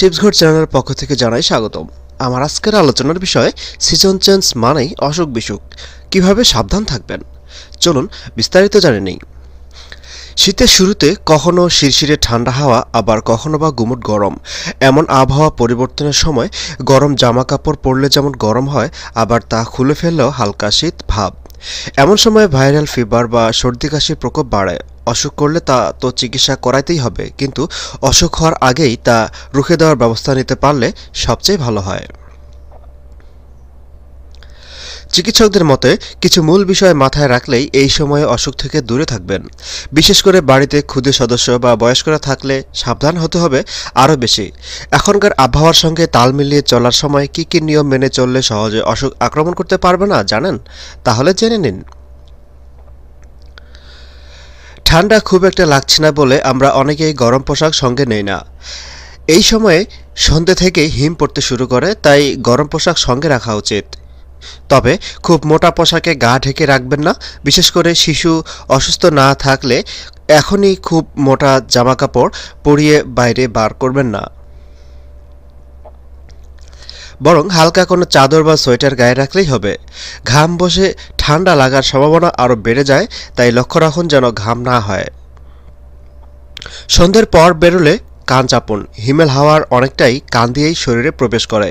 Tips ঘর চ্যানেলের পক্ষ থেকে জানাই স্বাগতম। আমার আজকের আলোচনার বিষয় সিজন চেঞ্জ মানেই অসুখ বিসুখ। কীভাবে সাবধান থাকবেন? চলুন বিস্তারিত জানে নেই। শীতের শুরুতে কখনো শিরশিরে ঠান্ডা হাওয়া, আবার কখনো বা গুমুট গরম। এমন আবহাওয়া পরিবর্তনের সময় গরম জামা কাপড় পরলে যেমন গরম হয়, আবার তা খুলে ফেললেও হালকা শীত ভাব। এমন সময় ভাইরাল ফিভার বা সর্দি কাশির প্রকোপ বাড়ে অসুখ করলে তা তো চিকিৎসা করাইতেই হবে, কিন্তু অসুখ হওয়ার আগেই তা রুখে দেওয়ার ব্যবস্থা নিতে পারলে সবচেয়ে ভালো হয়। চিকিৎসকদের মতে, কিছু মূল বিষয় মাথায় রাখলেই এই সময়ে অসুখ থেকে দূরে থাকবেন। বিশেষ করে বাড়িতে ক্ষুদে সদস্য বা বয়স্করা থাকলে সাবধান হতে হবে আরও বেশি। এখনকার আবহাওয়ার সঙ্গে তাল মিলিয়ে চলার সময় কী কী নিয়ম মেনে চললে সহজে অসুখ আক্রমণ করতে পারবে না, জানেন? তাহলে জেনে নিন। ঠান্ডা খুব একটা লাগছে না বলে আমরা অনেকেই গরম পোশাক সঙ্গে নেই না। এই সময়ে সন্ধ্যে থেকে হিম পড়তে শুরু করে, তাই গরম পোশাক সঙ্গে রাখা উচিত। তবে খুব মোটা পোশাকে গা ঢেকে রাখবেন না, বিশেষ করে শিশু অসুস্থ না থাকলে এখনই খুব মোটা জামা কাপড় পরিয়ে বাইরে বার করবেন না। বরং হালকা কোনো চাদর বা সোয়েটার গায়ে রাখলেই হবে। ঘাম বসে ঠান্ডা লাগার সম্ভাবনা আরও বেড়ে যায়, তাই লক্ষ্য রাখুন যেন ঘাম না হয়। সন্ধ্যের পর বেরোলে কান চাপুন। হিমেল হাওয়ার অনেকটাই কান দিয়েই শরীরে প্রবেশ করে।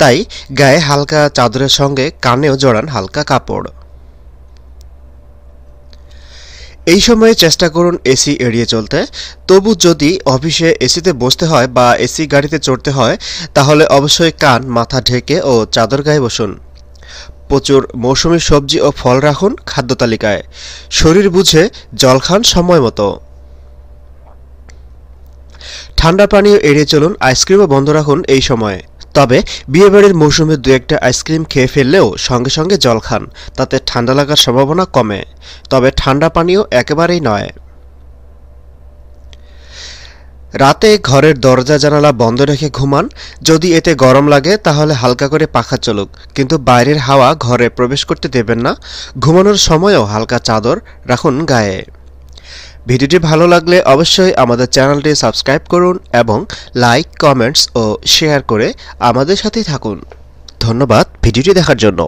তাই গায়ে হালকা চাদরের সঙ্গে কানেও জড়ান হালকা কাপড়। এই সময়ে চেষ্টা করুন এসি এড়িয়ে চলতে। তবু যদি অফিসে এসিতে বসতে হয় বা এসি গাড়িতে চড়তে হয়, তাহলে অবশ্যই কান, মাথা ঢেকে ও চাদর গায়ে বসুন। প্রচুর মৌসুমি সবজি ও ফল রাখুন খাদ্য তালিকায়। শরীর বুঝে জল খান সময় মতো। ঠান্ডা পানীয় এড়িয়ে চলুন আইসক্রিমও বন্ধ রাখুন এই সময়ে। তবে বিয়েবাড়ির মৌসুমে দু একটা আইসক্রিম খেয়ে ফেললেও সঙ্গে সঙ্গে জল খান, তাতে ঠান্ডা লাগার সম্ভাবনা কমে। তবে ঠান্ডা পানীয় একেবারেই নয়। রাতে ঘরের দরজা, জানালা বন্ধ রেখে ঘুমান। যদি এতে গরম লাগে, তাহলে হালকা করে পাখা চলুক। কিন্তু বাইরের হাওয়া ঘরে প্রবেশ করতে দেবেন না। ঘুমানোর সময়ও হালকা চাদর রাখুন গায়ে। ভিডিওটি ভালো লাগলে অবশ্যই আমাদের চ্যানেলটি সাবস্ক্রাইব করুন এবং লাইক, কমেন্টস ও শেয়ার করে আমাদের সাথেই থাকুন। ধন্যবাদ ভিডিওটি দেখার জন্য।